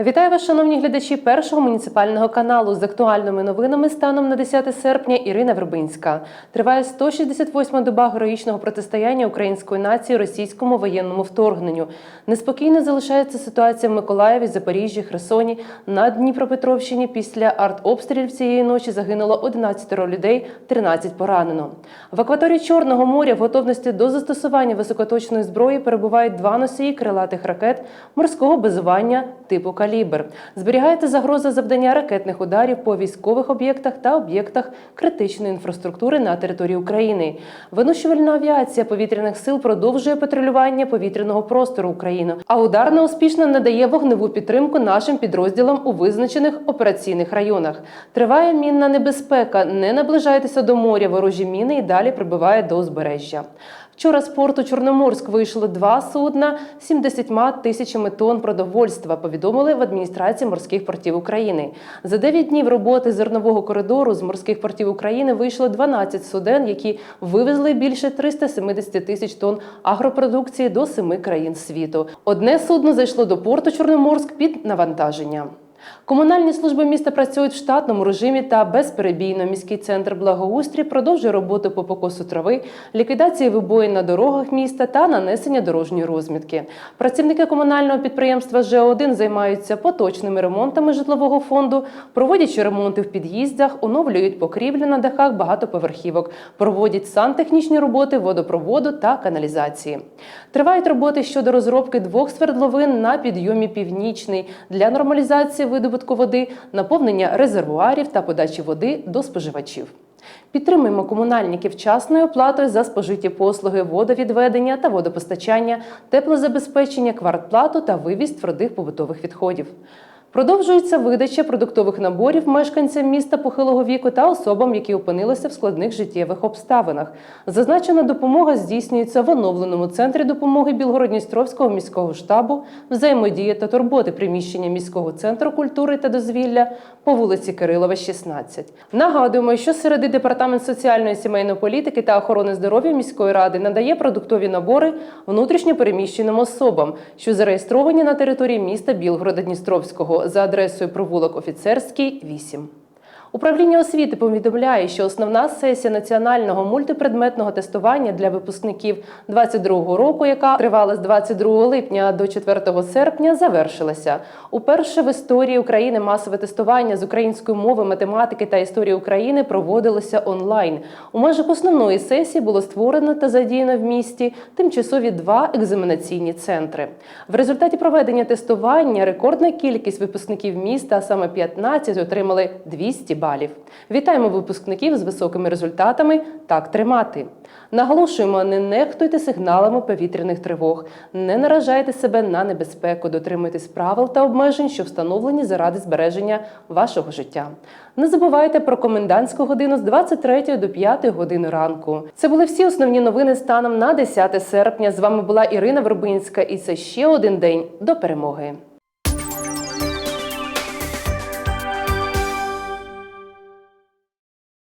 Вітаю вас, шановні глядачі першого муніципального каналу з актуальними новинами станом на 10 серпня. Ірина Вербинська. Триває 168-ма доба героїчного протистояння української нації російському воєнному вторгненню. Неспокійно залишається ситуація в Миколаєві, Запоріжжі, Херсоні. На Дніпропетровщині після артобстрілів цієї ночі загинуло 11 людей, 13 поранено. В акваторії Чорного моря в готовності до застосування високоточної зброї перебувають два носії крилатих ракет морського базування типу калібр. Зберігається загроза завдання ракетних ударів по військових об'єктах та об'єктах критичної інфраструктури на території України. Винищувальна авіація повітряних сил продовжує патрулювання повітряного простору України, а ударна успішно надає вогневу підтримку нашим підрозділам у визначених операційних районах. Триває мінна небезпека. Не наближайтеся до моря. Ворожі міни і далі прибиває до узбережжя. Вчора з порту Чорноморськ вийшло два судна з 70 тисячами тонн продовольства. Повідомили в адміністрації морських портів України. За 9 днів роботи зернового коридору з морських портів України вийшло 12 суден, які вивезли більше 370 тисяч тонн агропродукції до семи країн світу. Одне судно зайшло до порту Чорноморськ під навантаження. Комунальні служби міста працюють в штатному режимі та безперебійно. Міський центр благоустрій продовжує роботу по покосу трави, ліквідації вибоїн на дорогах міста та нанесення дорожньої розмітки. Працівники комунального підприємства ЖО1 займаються поточними ремонтами житлового фонду, проводячи ремонти в під'їздах, оновлюють покрівлю на дахах багатоповерхівок, проводять сантехнічні роботи водопроводу та каналізації. Тривають роботи щодо розробки двох свердловин на підйомі північний для нормалізації видобутку води, наповнення резервуарів та подачі води до споживачів. Підтримуємо комунальників вчасною оплатою за спожиті послуги водовідведення та водопостачання, теплозабезпечення, квартплату та вивіз твердих побутових відходів. Продовжується видача продуктових наборів мешканцям міста похилого віку та особам, які опинилися в складних життєвих обставинах. Зазначена допомога здійснюється в оновленому центрі допомоги Білгородністровського міського штабу, взаємодії та турботи приміщення міського центру культури та дозвілля по вулиці Кирилова, 16. Нагадуємо, що середи департамент соціальної сімейної політики та охорони здоров'я міської ради надає продуктові набори внутрішньо переміщеним особам, що зареєстровані на території міста Білгорода Дністровського за адресою провулок Офіцерський, 8. Управління освіти повідомляє, що основна сесія національного мультипредметного тестування для випускників 2022 року, яка тривала з 22 липня до 4 серпня, завершилася. Уперше в історії України масове тестування з української мови, математики та історії України проводилося онлайн. У межах основної сесії було створено та задіяно в місті тимчасові два екзаменаційні центри. В результаті проведення тестування рекордна кількість випускників міста, а саме 15, отримали 200 балів. Вітаємо випускників з високими результатами. Так тримати. Наголошуємо, не нехтуйте сигналами повітряних тривог, не наражайте себе на небезпеку, дотримуйтесь правил та обмежень, що встановлені заради збереження вашого життя. Не забувайте про комендантську годину з 23 до 5 години ранку. Це були всі основні новини станом на 10 серпня. З вами була Ірина Вербинська, і це ще один день до перемоги.